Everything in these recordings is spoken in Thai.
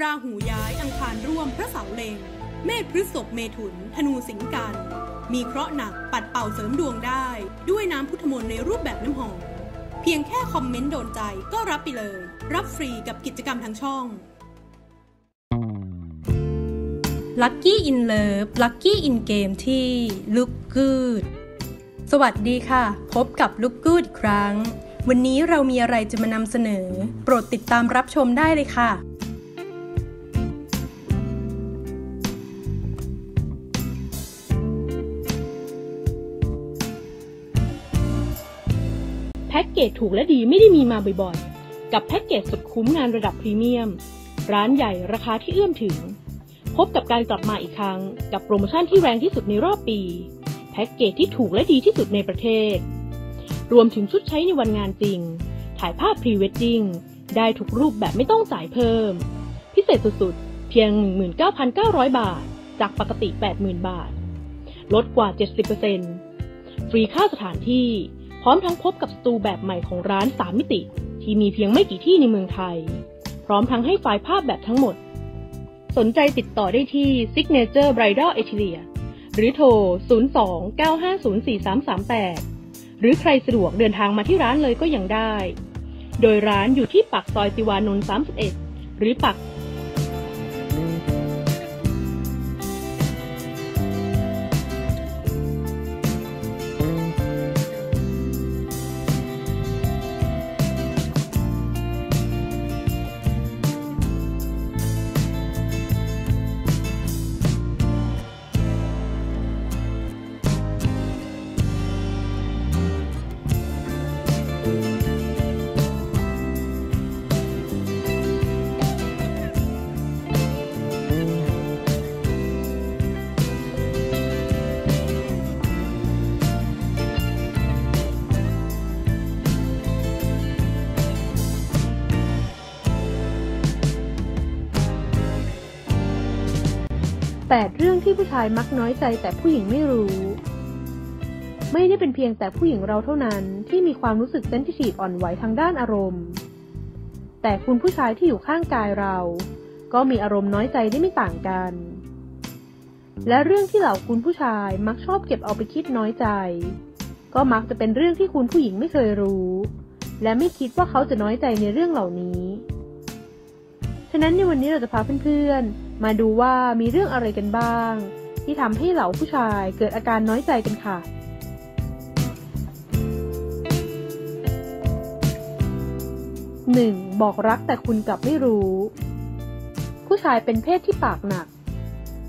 ราหูย้ายอังคารร่วมพระเสาเลงเมษพฤษภเมถุน ธนูสิงกัน มีเคราะห์หนักปัดเป่าเสริมดวงได้ ด้วยน้ำพุทธมนต์ในรูปแบบน้ำหอม เพียงแค่คอมเมนต์โดนใจก็รับไปเลย รับฟรีกับกิจกรรมทางช่อง Lucky in Love Lucky in Game ที่ Look Good สวัสดีค่ะ พบกับ Look Good อีกครั้ง วันนี้เรามีอะไรจะมานำเสนอ โปรดติดตามรับชมได้เลยค่ะ พ็กเกจถูกและดีไม่ได้มีมาบ่อยๆ กับแพ็กเกจสุดคุ้มงานระดับพรีเมียม ร้านใหญ่ราคาที่เอื้อมถึง พบกับการกลับมาอีกครั้ง กับโปรโมชั่นที่แรงที่สุดในรอบปี แพ็กเกจที่ถูกและดีที่สุดในประเทศ รวมถึงชุดใช้ในวันงานจริง ถ่ายภาพพรีเวดดิ้งได้ทุกรูปแบบไม่ต้องจ่ายเพิ่ม พิเศษสุดๆ เพียง 19,900 บาท จากปกติ 80,000 บาท ลดกว่า 70%ฟรีค่าสถานที่ พร้อมทั้งพบกับสตูแบบใหม่ของร้าน3มิติ ที่มีเพียงไม่กี่ที่ในเมืองไทย พร้อมทั้งให้ไฟล์ภาพแบบทั้งหมด สนใจติดต่อได้ที่ Signature Bridal a t e l i e r หรือโทร 02-950-4338 หรือใครสะดวกเดินทางมาที่ร้านเลยก็ยังได้ โดยร้านอยู่ที่ปากซอยติวานนท์31 หรือปาก 8 เรื่องที่ผู้ชายมักน้อยใจแต่ผู้หญิงไม่รู้ ไม่ได้เป็นเพียงแต่ผู้หญิงเราเท่านั้นที่มีความรู้สึกเซนซิทีฟอ่อนไหวทางด้านอารมณ์ แต่คุณผู้ชายที่อยู่ข้างกายเรา ก็มีอารมณ์น้อยใจได้ไม่ต่างกัน และเรื่องที่เหล่าคุณผู้ชายมักชอบเก็บเอาไปคิดน้อยใจ ก็มักจะเป็นเรื่องที่คุณผู้หญิงไม่เคยรู้ และไม่คิดว่าเขาจะน้อยใจในเรื่องเหล่านี้ ฉะนั้นในวันนี้เราจะพาเพื่อนๆ มาดูว่ามีเรื่องอะไรกันบ้าง ที่ทำให้เหล่าผู้ชายเกิดอาการน้อยใจกันค่ะ 1. บอกรักแต่คุณกลับไม่รู้ ผู้ชายเป็นเพศที่ปากหนัก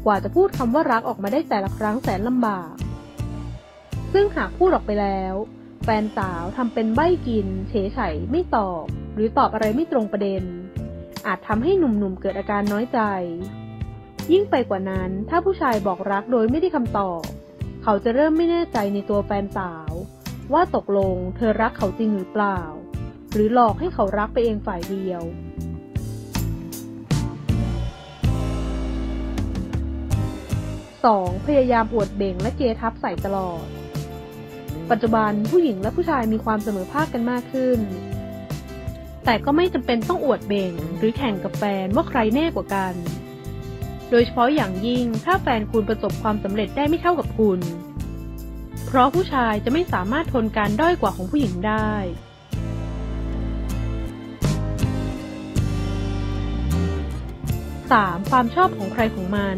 กว่าจะพูดคำว่ารักออกมาได้แต่ละครั้งแสนลำบาก ซึ่งหากพูดออกไปแล้ว แฟนสาวทำเป็นใบ้กิน เฉยไฉไม่ตอบ หรือตอบอะไรไม่ตรงประเด็น อาจทำให้หนุ่มๆเกิดอาการน้อยใจ ยิ่งไปกว่านั้นถ้าผู้ชายบอกรักโดยไม่ได้คำตอบ เขาจะเริ่มไม่แน่ใจในตัวแฟนสาว ว่าตกลงเธอรักเขาจริงหรือเปล่า หรือหลอกให้เขารักไปเองฝ่ายเดียว 2. พยายามอวดเบ่งและเกทับใส่ตลอด ปัจจุบันผู้หญิงและผู้ชายมีความเสมอภาคกันมากขึ้น แต่ก็ไม่จำเป็นต้องอวดเบ่งหรือแข่งกับแฟนว่าใครแน่กว่ากัน โดยเฉพาะอย่างยิ่งถ้าแฟนคุณประสบความสำเร็จได้ไม่เท่ากับคุณ เพราะผู้ชายจะไม่สามารถทนการด้อยกว่าของผู้หญิงได้ 3. ความชอบของใครของมัน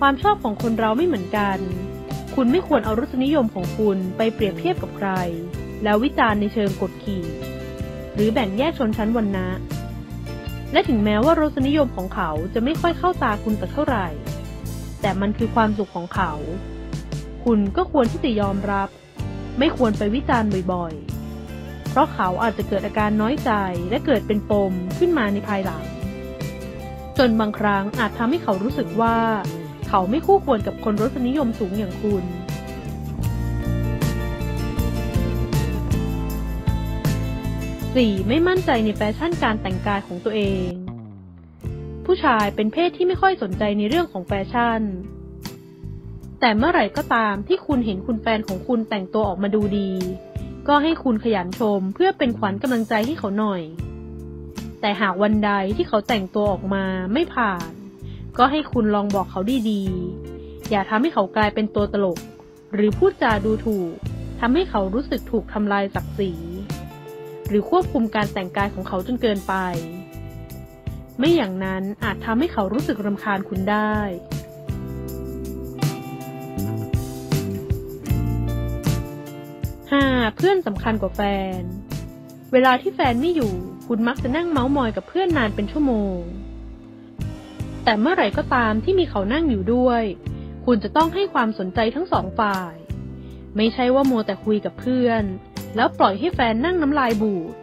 ความชอบของคนเราไม่เหมือนกัน คุณไม่ควรเอารสนิยมของคุณไปเปรียบเทียบกับใคร แล้ววิจารณ์ในเชิงกดขี่ หรือแบ่งแยกชนชั้นวรรณะ และถึงแม้ว่ารสนิยมของเขาจะไม่ค่อยเข้าตาคุณสักเท่าไหร่ แต่มันคือความสุขของเขา คุณก็ควรที่จะยอมรับ ไม่ควรไปวิจารณ์บ่อยๆ เพราะเขาอาจจะเกิดอาการน้อยใจและเกิดเป็นปมขึ้นมาในภายหลัง จนบางครั้งอาจทำให้เขารู้สึกว่า เขาไม่คู่ควรกับคนรสนิยมสูงอย่างคุณ 4. ไม่มั่นใจในแฟชั่นการแต่งกายของตัวเอง ผู้ชายเป็นเพศที่ไม่ค่อยสนใจในเรื่องของแฟชั่น แต่เมื่อไหร่ก็ตามที่คุณเห็นคุณแฟนของคุณแต่งตัวออกมาดูดี ก็ให้คุณขยันชมเพื่อเป็นขวัญกำลังใจให้เขาหน่อย แต่หากวันใดที่เขาแต่งตัวออกมาไม่ผ่าน ก็ให้คุณลองบอกเขาดีๆ อย่าทำให้เขากลายเป็นตัวตลก หรือพูดจาดูถูกทำให้เขารู้สึกถูกทำลายศักดิ์ศรี หรือควบคุมการแต่งกายของเขาจนเกินไป ไม่อย่างนั้นอาจทำให้เขารู้สึกรำคาญคุณได้ 5. เพื่อนสำคัญกว่าแฟน เวลาที่แฟนไม่อยู่ คุณมักจะนั่งเมาส์มอยกับเพื่อนนานเป็นชั่วโมง แต่เมื่อไหร่ก็ตามที่มีเขานั่งอยู่ด้วย คุณจะต้องให้ความสนใจทั้งสองฝ่าย ไม่ใช่ว่ามัวแต่คุยกับเพื่อน แล้วปล่อยให้แฟนนั่งน้ำลายบูด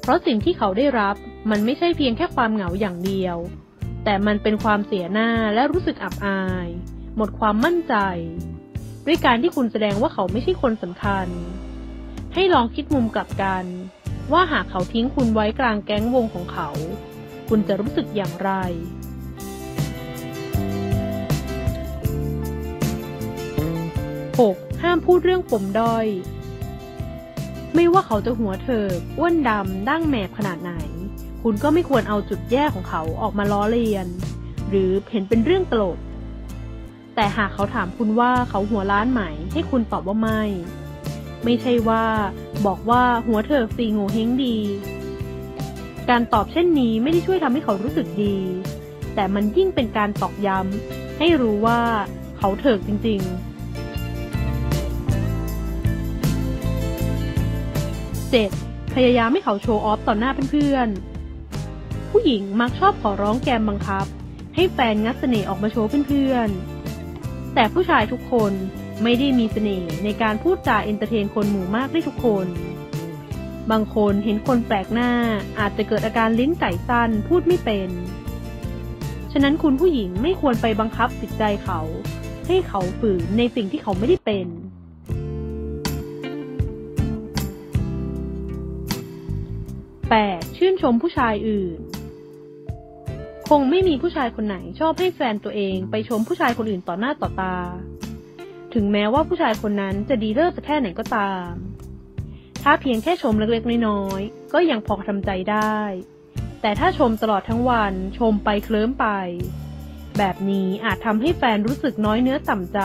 เพราะสิ่งที่เขาได้รับมันไม่ใช่เพียงแค่ความเหงาอย่างเดียว แต่มันเป็นความเสียหน้าและรู้สึกอับอาย หมดความมั่นใจ ด้วยการที่คุณแสดงว่าเขาไม่ใช่คนสำคัญ ให้ลองคิดมุมกลับกัน ว่าหากเขาทิ้งคุณไว้กลางแก๊งวงของเขา คุณจะรู้สึกอย่างไร 6. ห้ามพูดเรื่องปมด้อย ไม่ว่าเขาจะหัวเถิกอ้วนดำดั้งแมบขนาดไหน คุณก็ไม่ควรเอาจุดแย่ของเขาออกมาล้อเลียน หรือเห็นเป็นเรื่องตลก แต่หากเขาถามคุณว่าเขาหัวล้านไหม ให้คุณตอบว่าไม่ ไม่ใช่ว่า บอกว่าหัวเถิกสีงูเฮงดี การตอบเช่นนี้ไม่ได้ช่วยทำให้เขารู้สึกดี แต่มันยิ่งเป็นการตอกย้ำให้รู้ว่าเขาเถิกจริง ๆ 7. พยายามให้เขาโชว์ออฟต่อหน้าเพื่อนๆ ผู้หญิงมักชอบขอร้องแกมบังคับ ให้แฟนงัดเสน่ห์ออกมาโชว์เพื่อนๆ แต่ผู้ชายทุกคนไม่ได้มีเสน่ห์ในการพูดจาเอนเตอร์เทนคนหมู่มากได้ทุกคน บางคนเห็นคนแปลกหน้าอาจจะเกิดอาการลิ้นไก่สั้นพูดไม่เป็น ฉะนั้นคุณผู้หญิงไม่ควรไปบังคับจิตใจเขา ให้เขาฝืนในสิ่งที่เขาไม่ได้เป็น 8. ชื่นชมผู้ชายอื่น คงไม่มีผู้ชายคนไหนชอบให้แฟนตัวเองไปชมผู้ชายคนอื่นต่อหน้าต่อตา ถึงแม้ว่าผู้ชายคนนั้นจะดีเลิศสักแค่ไหนก็ตาม ถ้าเพียงแค่ชมเล็กๆน้อยๆก็ยังพอทำใจได้ แต่ถ้าชมตลอดทั้งวันชมไปเคลิ้มไป แบบนี้อาจทำให้แฟนรู้สึกน้อยเนื้อต่ำใจ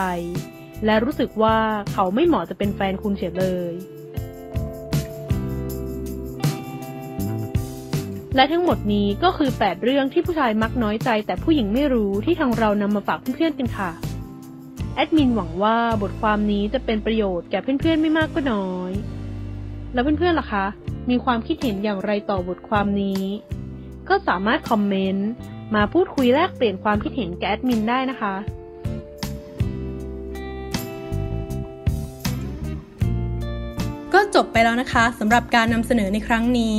และรู้สึกว่าเขาไม่เหมาะจะเป็นแฟนคุณเฉยเลย และทั้งหมดนี้ก็คือ 8 เรื่องที่ผู้ชายมักน้อยใจแต่ผู้หญิงไม่รู้ที่ทางเรานำมาฝากเพื่อนๆกันค่ะ แอดมินหวังว่าบทความนี้จะเป็นประโยชน์แก่เพื่อนๆไม่มากก็น้อย แล้วเพื่อนๆล่ะคะ มีความคิดเห็นอย่างไรต่อบทความนี้ ก็สามารถคอมเมนต์มาพูดคุยแลกเปลี่ยนความคิดเห็นแกแอดมินได้นะคะก็จบไปแล้วนะคะสำหรับการนำเสนอในครั้งนี้